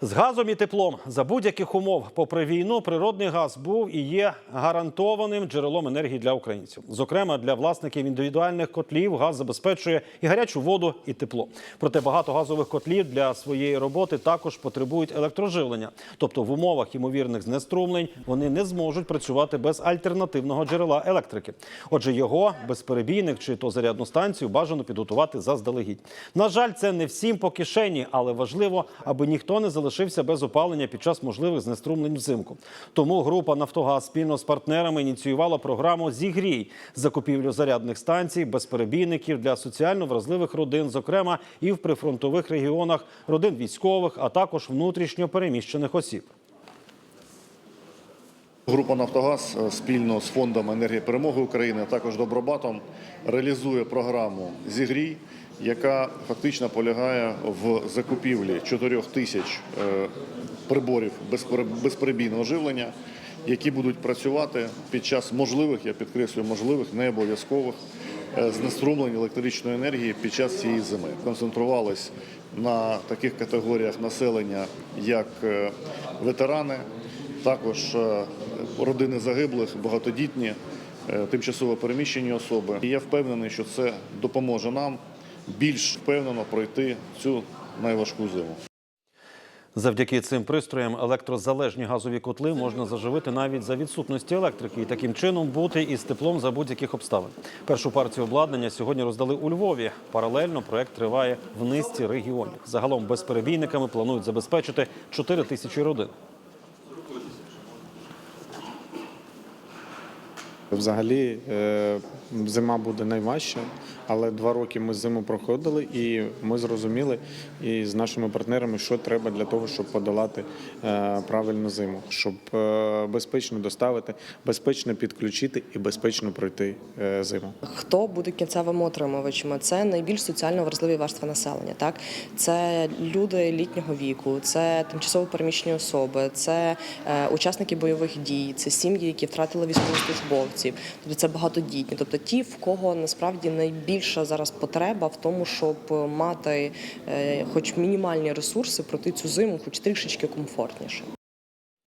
З газом і теплом за будь-яких умов, попри війну, природний газ був і є гарантованим джерелом енергії для українців. Зокрема, для власників індивідуальних котлів газ забезпечує і гарячу воду, і тепло. Проте багато газових котлів для своєї роботи також потребують електроживлення. Тобто, в умовах ймовірних знеструмлень вони не зможуть працювати без альтернативного джерела електрики. Отже, його безперебійник чи то зарядну станцію бажано підготувати заздалегідь. На жаль, це не всім по кишені, але важливо, аби ніхто не залишився без опалення під час можливих знеструмлень взимку. Тому група Нафтогаз спільно з партнерами ініціювала програму Зігрій закупівлю зарядних станцій, безперебійників для соціально вразливих родин, зокрема і в прифронтових регіонах родин військових, а також внутрішньо переміщених осіб. Група Нафтогаз е, спільно з фондом енергії перемоги України, а також Добробатом реалізує програму Зігрій, яка фактично полягає в закупівлі 4 тисяч е, приборів безпере- безперебійного живлення, які будуть працювати під час можливих, я підкреслюю, можливих, не обов'язкових е, знеструмлень електричної енергії під час цієї зими. Концентрувались на таких категоріях населення, як ветерани, також родини загиблих, багатодітні, е, тимчасово переміщені особи. І я впевнений, що це допоможе нам більш впевнено пройти цю найважку зиму. Завдяки цим пристроям електрозалежні газові котли можна заживити навіть за відсутності електрики і таким чином бути із теплом за будь-яких обставин. Першу партію обладнання сьогодні роздали у Львові. Паралельно проект триває в низці регіонів. Загалом безперебійниками планують забезпечити 4 тисячі родин. Взагалі е, зима буде найважча, але два роки ми зиму проходили, і ми зрозуміли і з нашими партнерами, що треба для того, щоб подолати е, правильну зиму, щоб е, безпечно доставити, безпечно підключити і безпечно пройти зиму. Хто буде кінцевими отримувачами? Це найбільш соціально вразливі верстви населення. Так це люди літнього віку, це тимчасово переміщені особи, це учасники бойових дій, це сім'ї, які втратили військовослужбовців. Тобто це багатодітні, тобто ті, в кого насправді найбільша зараз потреба в тому, щоб мати е, хоч мінімальні ресурси проти цю зиму, хоч трішечки комфортніше.